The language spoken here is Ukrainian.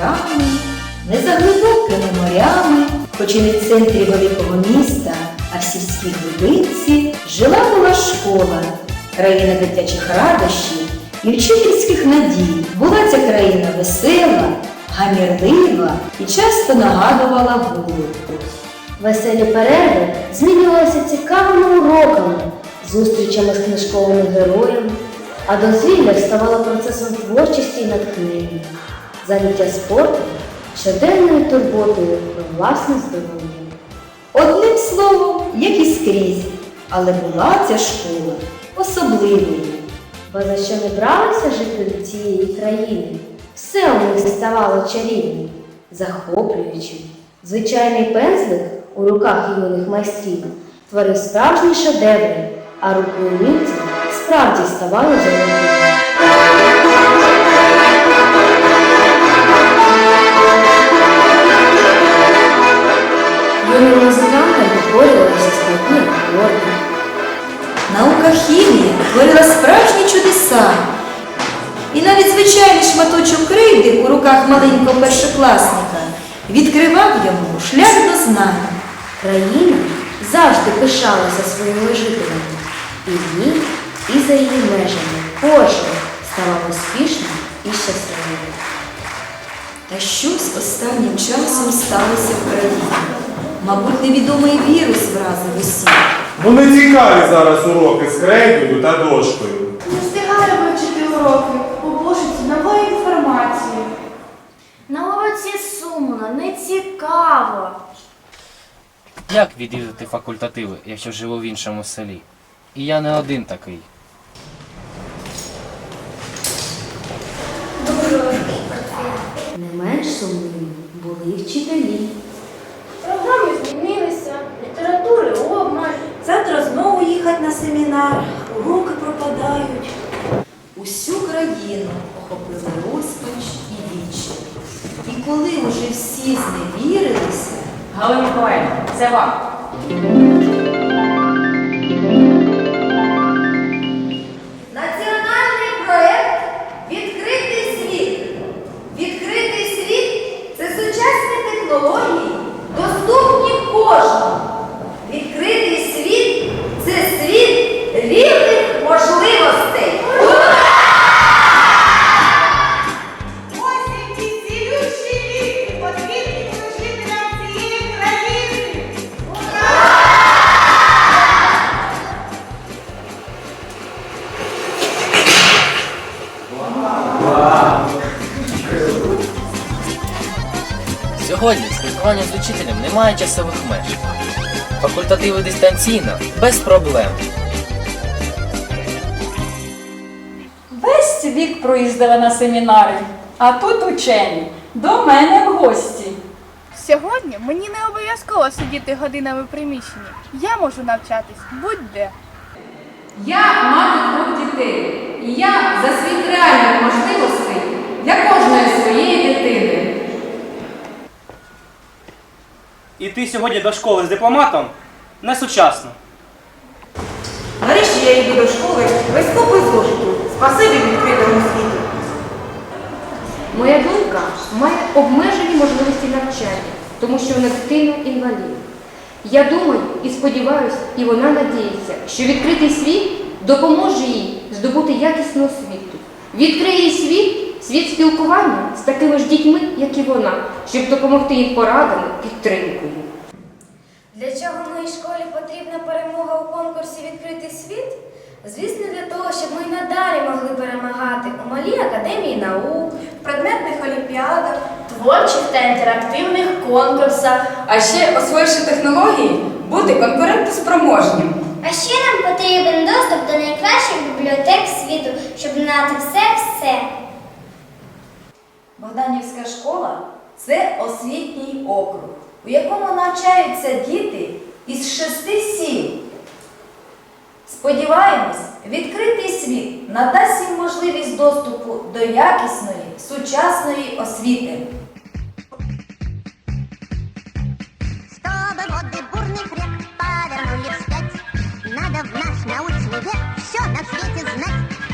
горами, не за глибокими морями, хоч і не в центрі великого міста, а в сільській глибинці жила була школа, країна дитячих радощів і вчительських надій. Була ця країна весела, гамірлива і часто нагадувала вулику. Веселі перерви змінювалися цікавими уроками, зустрічами з книжковими героями, а дозвілля ставало процесом творчості і натхнення, заняття спортом, щоденною турботою про власне здоров'я. Одним словом, як і скрізь, але була ця школа особливою. Бо за що не бралися жителі цієї країни, все у них ставало чарівним, захоплюючим. Звичайний пензлик у руках юних майстрів творив справжні шедеври, а руки умільців справді ставали золотими. Руках маленького першокласника відкривав йому шлях до знань. Країна завжди пишалася своїми жителями. І в ній, і за її межами кожен ставав успішним і щасливим. Та щось останнім часом сталося в країні. Мабуть, невідомий вірус вразив усіх. Ну не цікаві зараз уроки з крейдою та дошкою. Не встигаю вивчити уроки, цікаво. Як відвідати факультативи, якщо живу в іншому селі? І я не один такий. Не менш сумними були й вчителі. Програми змінилися, літератури обмаль. Завтра знову їхати на семінар, уроки пропадають. Усю країну охопили розпач і вічі. І коли уже всі зневірилися, Галина Миколаївна, це вам. Сьогодні спілкування з учителем немає часових меж. Факультативи дистанційно, без проблем. Весь вік проїздила на семінари, а тут учені. До мене в гості. Сьогодні мені не обов'язково сидіти годинами в приміщенні. Я можу навчатись будь-де. Я мати двох дітей, і я за світ реальних можливостей Іти сьогодні до школи з дипломатом не сучасно. Нарешті я йду до школи без купи зошиту. Спасибі відкритому світу. Моя донька має обмежені можливості навчання, тому що вона дитина інвалід. Я думаю і сподіваюся, і вона надіється, що відкритий світ допоможе їй здобути якісну освіту. Відкриє світ, світ спілкування з такими ж дітьми, як і вона, щоб допомогти їм порадами, підтримкою. Для чого моїй школі потрібна перемога у конкурсі Відкритий світ? Звісно, для того, щоб ми й надалі могли перемагати у малій академії наук, предметних олімпіадах, творчих та інтерактивних конкурсах. А ще, освоївши технології, бути конкурентоспроможнім. А ще нам потрібен доступ до найкращих бібліотек світу, щоб знати все-все. Богданівська школа це освітній округ, у якому навчаються діти із шести сіл. Сподіваємось, відкритий світ надасть їм можливість доступу до якісної, сучасної освіти. Чтобы воды бурных рек повернули вспять, Надо в наш научный век все на свете знать.